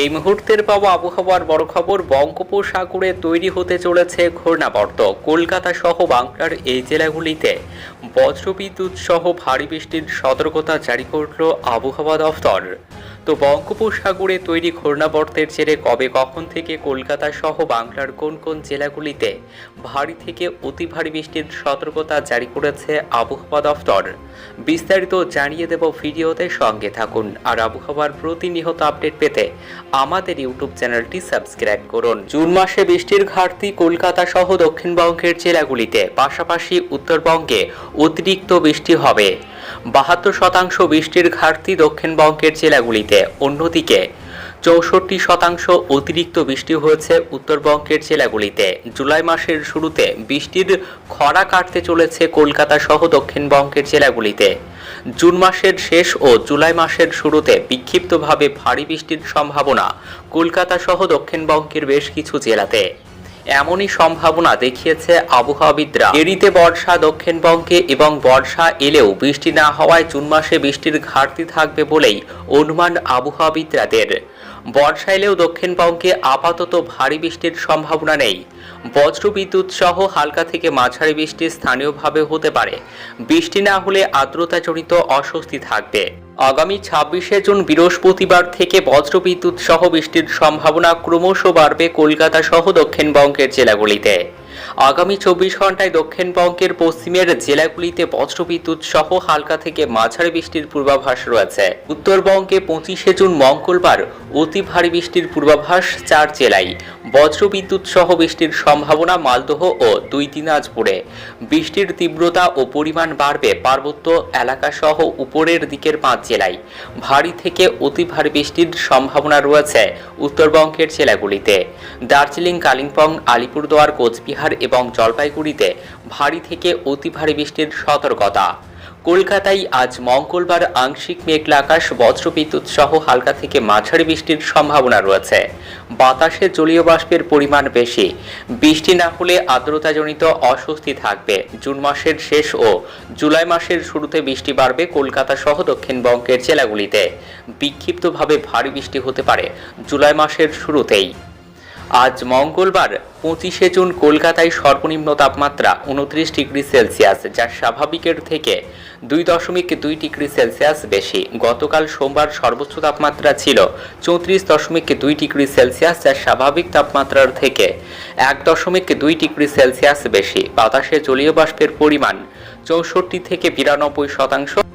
এই মুহূর্তের পাওয়া আবহাওয়ার বড় খবর, বঙ্গোপসাগরে তৈরি হতে চলেছে ঘূর্ণাবর্ত। কলকাতা সহ বাংলার এই জেলাগুলিতে বজ্রবিদ্যুৎ সহ ভারী বৃষ্টির সতর্কতা জারি করল আবহাওয়া দফতর। তো বঙ্গোপসাগরে তৈরি ঘূর্ণাবর্তের জেরে কবে কখন থেকে কলকাতা সহ বাংলার কোন কোন জেলাগুলিতে ভারী থেকে অতি ভারী বৃষ্টির সতর্কতা জারি করেছে আবহাওয়া দফতর বিস্তারিত জানিয়ে দেব ভিডিওতে সঙ্গে থাকুন। আর আবহাওয়ার প্রতিনিয়ত আপডেট পেতে আমাদের ইউটিউব চ্যানেলটি সাবস্ক্রাইব করুন। জুন মাসে বৃষ্টির ঘাটতি কলকাতা সহ দক্ষিণবঙ্গের জেলাগুলিতে, পাশাপাশি উত্তরবঙ্গে অতিরিক্ত বৃষ্টি হবে। বাহাত্তর শতাংশ বৃষ্টির ঘাটতি দক্ষিণবঙ্গের জেলাগুলিতে। অন্যদিকে, চৌষট্টি শতাংশ অতিরিক্ত বৃষ্টি হয়েছে উত্তরবঙ্গের জেলাগুলিতে। জুলাই মাসের শুরুতে বৃষ্টির খরা কাটতে চলেছে কলকাতা সহ দক্ষিণবঙ্গের জেলাগুলিতে। জুন মাসের শেষ ও জুলাই মাসের শুরুতে বিক্ষিপ্তভাবে ভারী বৃষ্টির সম্ভাবনা কলকাতা সহ দক্ষিণবঙ্গের বেশ কিছু জেলাতে। এমনই সম্ভাবনা দেখিয়েছে আবহাওয়াবিদরা। এরিতে বর্ষা দক্ষিণবঙ্গে এবং বর্ষা এলেও বৃষ্টি না হওয়ায় জুন মাসে বৃষ্টির ঘাটতি থাকবে বলেই অনুমান আবহাওয়াবিদরাদের বর্ষা এলেও দক্ষিণবঙ্গে আপাতত ভারী বৃষ্টির সম্ভাবনা নেই। বজ্রবিদ্যুৎ সহ হালকা থেকে মাঝারি বৃষ্টি স্থানীয়ভাবে হতে পারে। বৃষ্টি না হলে আর্দ্রতাজনিত অস্বস্তি থাকবে। আগামী ছাব্বিশে জুন বৃহস্পতিবার থেকে বজ্রবিদ্যুৎ সহ বৃষ্টির সম্ভাবনা ক্রমশ বাড়বে কলকাতা সহ দক্ষিণবঙ্গের জেলাগুলিতে। আগামী চব্বিশ ঘন্টায় দক্ষিণবঙ্গের পশ্চিমের জেলাগুলিতে বজ্রবিদ্যুৎ সহ হালকা থেকে মাঝারি বৃষ্টির পূর্বাভাস রয়েছে। উত্তরবঙ্গে পঁচিশে জুন মঙ্গলবার অতি ভারী বৃষ্টির পূর্বাভাস চার জেলায়। বজ্রবিদ্যুৎ সহ বৃষ্টির সম্ভাবনা মালদহ ও দুই দিনাজপুরে। বৃষ্টির তীব্রতা ও পরিমাণ বাড়বে পার্বত্য এলাকা সহ উপরের দিকের পাঁচ জেলায়। ভারী থেকে অতি ভারী বৃষ্টির সম্ভাবনা রয়েছে উত্তরবঙ্গের জেলাগুলিতে। দার্জিলিং, কালিম্পং, আলিপুরদুয়ার, কোচবিহার এবং জলপাইগুড়িতে ভারী থেকে অতি ভারী বৃষ্টির সতর্কতা। কলকাতায় আজ মঙ্গলবার আংশিক মেঘলা আকাশ বজ্রবিদ্যুৎ সহ হালকা থেকে মাঝারি বৃষ্টির সম্ভাবনা রয়েছে। বাতাসে জলীয় বাষ্পের পরিমাণ বেশি। বৃষ্টি না হলে আর্দ্রতাজনিত অস্বস্তি থাকবে। জুন মাসের শেষ ও জুলাই মাসের শুরুতে বৃষ্টি বাড়বে কলকাতা সহ দক্ষিণবঙ্গের জেলাগুলিতে। বিক্ষিপ্তভাবে ভারী বৃষ্টি হতে পারে জুলাই মাসের শুরুতেই। আজ মঙ্গলবার পঁচিশে জুন কলকাতায় সর্বনিম্ন তাপমাত্রা উনত্রিশ ডিগ্রি সেলসিয়াস, যা স্বাভাবিকের থেকে দুই দশমিক দুই ডিগ্রি সেলসিয়াস বেশি। গতকাল সোমবার সর্বোচ্চ তাপমাত্রা ছিল চৌত্রিশ দশমিক দুই ডিগ্রি সেলসিয়াস, যা স্বাভাবিক তাপমাত্রার থেকে এক দশমিক দুই ডিগ্রি সেলসিয়াস বেশি। বাতাসে জলীয় বাষ্পের পরিমাণ চৌষট্টি থেকে বিরানব্বই শতাংশ।